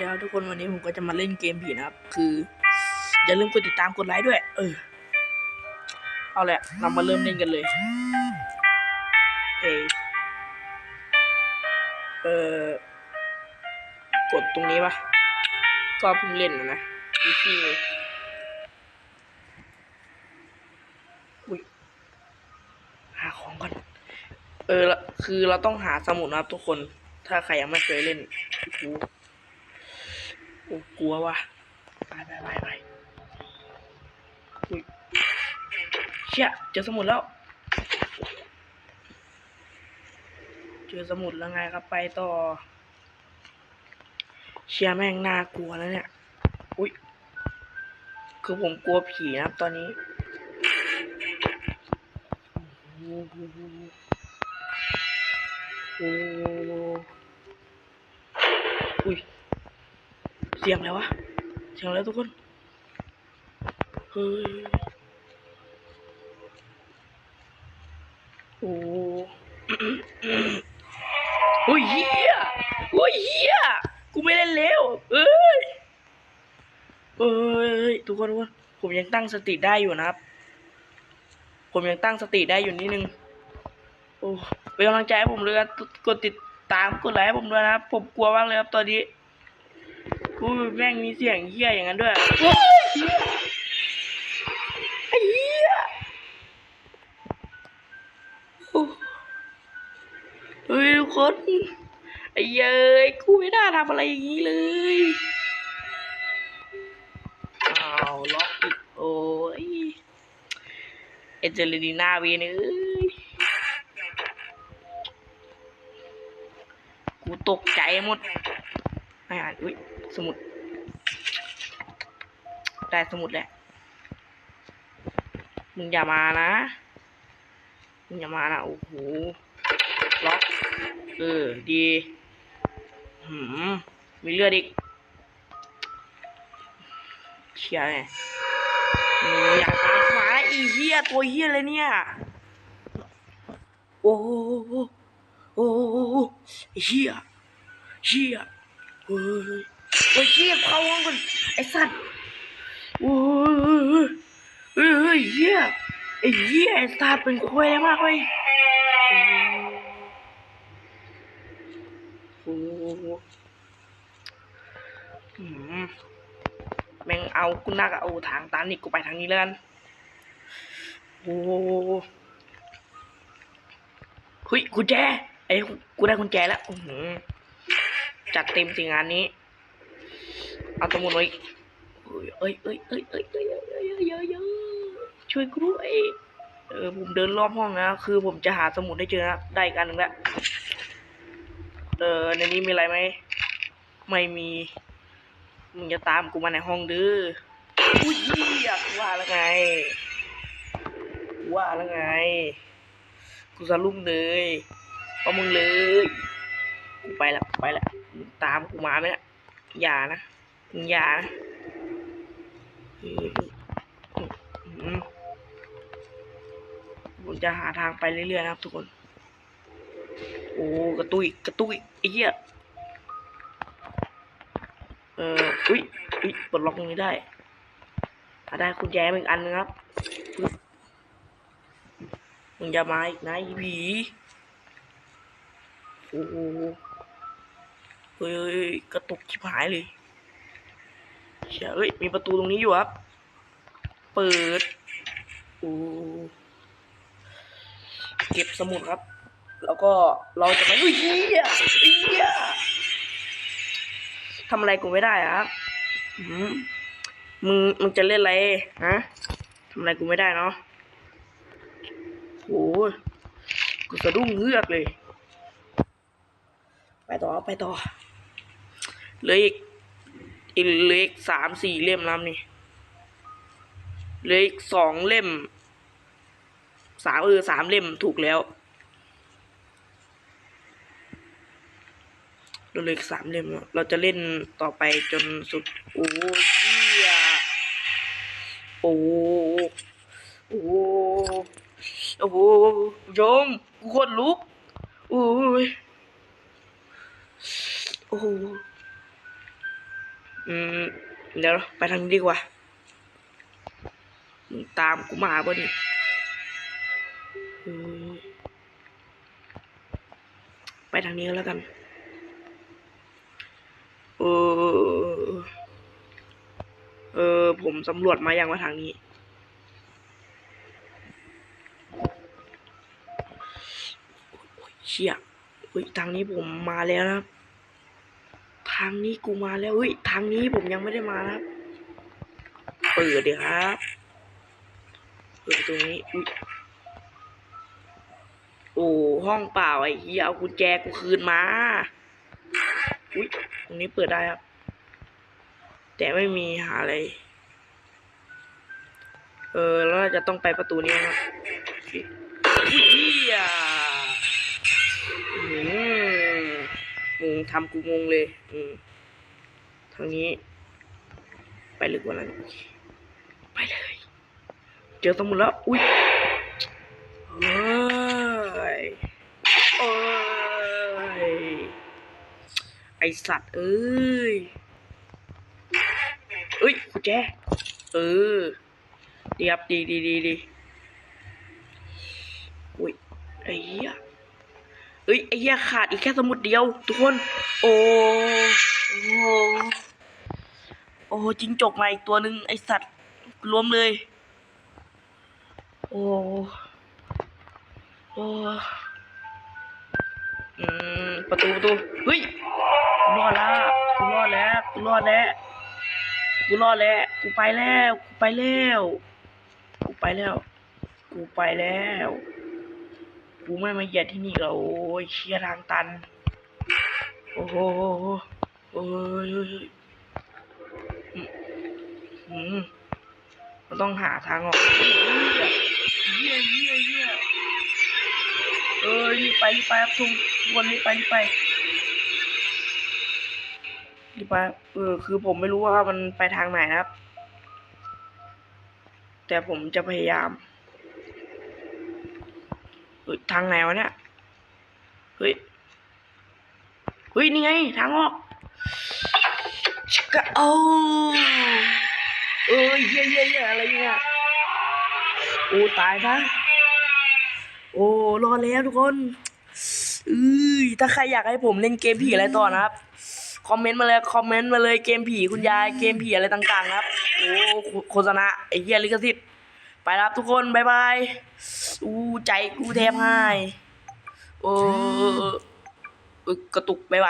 เดี๋ยวทุกคนวันนี้ผมก็จะมาเล่นเกมผีนะครับ คือ อย่าลืมกดติดตามกดไลค์ด้วย เออ เอาแหละเรามาเริ่มเล่นกันเลย เอเออกดตรงนี้ปะก็เพิ่งเล่นนะนะอีซี่เลยอุ้ยหาของก่อน เออคือเราต้องหาสมุดนะครับทุกคน ถ้าใครยังไม่เคยเล่นกูโอ้ กลัวว่ะไปไปไปไปเชี่ยเจอสมุดแล้ว เจอสมุดแล้วไงครับไปต่อ เชี่ยแม่งน่ากลัวแล้วเนี่ย อุ้ย คือผมกลัวผีนะครับตอนนี้อุ้ย เสียงอะไรวะ เสียงอะไรทุกคน เฮ้ย โอ้โหโอ้ยเฮียโอ้ยเฮียกูไม่เล่นแล้วเอ้ยเอ้ย ทุกคนทุกคน ผมยังตั้งสติได้อยู่นะครับ ผมยังตั้งสติได้อยู่นิดนึง โอ้เป็นกำลังใจให้ผมเลยครับกดติดตามกดไลค์ให้ผมด้วยนะครับ ผมกลัวมากเลยครับตอนนี้ อุ้ยแม่งมีเสียงเฮี้ยอย่างนั้นด้วยโอ้ยเหี้ยไอ้เหี้ยโอ้เฮ้ยทุกคนไอ้เย้ยกูไม่น่าทำอะไรอย่างนี้เลยอ้าวล็อกอีกโอ้ยเอเจลินีนาวีนเอ้ยกูตกใจหมด ไม่อ่านอุ้ยสมุด ได้สมุดแหล้วมึงอย่ามานะมึงอย่ามานะโอ้โหล็อกเออดีหืมมีเลือดอีกเชียร์ไงอย่าตามเข้ามานะอีเหี้ยตัวเหี้ยเลยเนี่ยโอ้โหโอ้โหเฮียเฮียเฮ้ย โอ้ยเฮียเข้าห้องก่อนไอ้สัตว์โอ้ยเฮ้ยเฮ้ยเฮียไอ้เฮียไอ้สัตว์เป็นควยมากเลยโอ้โหอืมแม่งเอากูนักเอาทางตันนี่กูไปทางนี้แล้วกันโอ้โหเฮ้ยกุญแจไอ้ยกูได้กุญแจแล้วอือ จัดเต็มสิงานนี้ เอาสมุดไว้เอ้ยเอ้ยเอ้ยเอ้ยเอ้ยเอ้ยเอ้ยเอ้ยเอ้ยอ้ยช่วยกูด้วยเออผมเดินรอบห้องนะ คือผมจะหาสมุดได้เจอนะ ได้อีกอันหนึ่งแล้วเออในนี้มีอะไรไหม ไม่มี มึงจะตามกูมาในห้องดื้ออุ้ยเหี้ยกูว่าแล้วไง ว่าแล้วไง กูจะลุ่มเลยเอามึงเลย กูไปละไปละ ตามกูมาไหมเนี่ยอย่านะอย่านะผมจะหาทางไปเรื่อยๆนะครับทุกคน โอ้กระตุยกระตุยไอ้เหี้ยเอออุ้ยอุ้ยปลดล็อกตรงนี้ได้ได้คุณแจมอีกอันนึงครับมึงอย่ามาอีกนะอีผีโอ้ เฮ้ยกระตุกชิบหายเลยเชี่ยเอ้ยมีประตูตรงนี้อยู่ครับ เปิดโอ้เก็บสมุดครับ แล้วก็เราจะไปอุ้ยเฮียเฮียทำอะไรกูไม่ได้อะครับมมึงมึงจะเล่นอะไรฮะทำอะไรกูไม่ได้เนาะโอ้ยกูสะดุ้งเฮือกเลย ไปต่อ ไปต่อ เหลืออีกอีกเหลืออีกสามสี่เล่มแล้วนี่เหลืออีกสองเล่มสามเออสามเล่มถูกแล้วเราเหลืออีกสามเล่มแล้วเราจะเล่นต่อไปจนสุด โอ้ยเหี้ยโอ้โอ้โอ้โหโยมกูโคตรลุกโอ้ยโอ้โห อืมเดี๋ยวไปทางนี้ดีกว่ามึงตามกูมาบ่ดิอืมไปทางนี้แล้วกันเออเออ ผมสำรวจมาอยังว่าทางนี้ เชี่ยเฮ้ยทางนี้ผมมาแล้วนะครับางนี้กูมาแล้วเฮ้ยทางนี้ผมยังไม่ได้มานะครับเปิดเดี๋ยวครับเปิดตรงนี้โอ้ห้องเปล่าไอ้เหี้ยเอากุญแจกูคืนมาอุ้ยตรงนี้เปิดได้ครับ แต่ไม่มีหาอะไร เออแล้วเราจะต้องไปประตูนี้ครับเฮียอืม มึงทำกูงงเลย อืมทางนี้ ไปลึกกว่านั้นไปเลย เจอสมุดแล้วอุ้ยเอ้ยโอ้ยไอสัตว์เอ้ยเอ้ยกุญแจเออดีครับดีดีดีดีอุ้ย ไอ้เหี้ย เอ้ยไอ้เหี้ยขาดอีกแค่สมุดเดียว ทุกคน โอ้โอ้โอ้จิงจกมาอีกตัวหนึ่งไอสัตว์รวมเลย โอ้โอ้อืมประตูประตูเฮ้ยกูรอดแล้วกูรอดแล้วกูรอดแล้วกูรอดแล้วกูไปแล้วกูไปแล้วกูไปแล้วกูไปแล้ว กูไม่มาเหยียดที่นี่แล้วโอ้ยเชียทางตัน โอ้โหโอ้ยอืมอืมเราต้องหาทางออกเฮียเฮียเฮียเออรีบไปรีบไปครับทุกคนรีบไปรีบไปรีบไปเออคือผมไม่รู้ว่ามันไปทางไหนนะครับ แต่ผมจะพยายาม ฮ้ยทางไหนวะเนี่ย เฮ้ย เฮ้ย นี่ไง ทางออกชิกกะโอ้เอ้ยเหี้ยเหี้ยเหี้ยอะไรเนี่ยโอ้ตายซะโอ้รอดแล้วทุกคนเอ้ยถ้าใครอยากให้ผมเล่นเกมผีอะไรต่อนะครับ คอมเมนต์มาเลย คอมเมนต์มาเลย เกมผีคุณยาย เกมผีอะไรต่างๆ ครับ โอ้โฆษณาไอ้เหี้ยลิขสิทธิ์ แล้วครับทุกคนบายบายอู้ใจกูแทบหายโอ้กระตุกบายบาย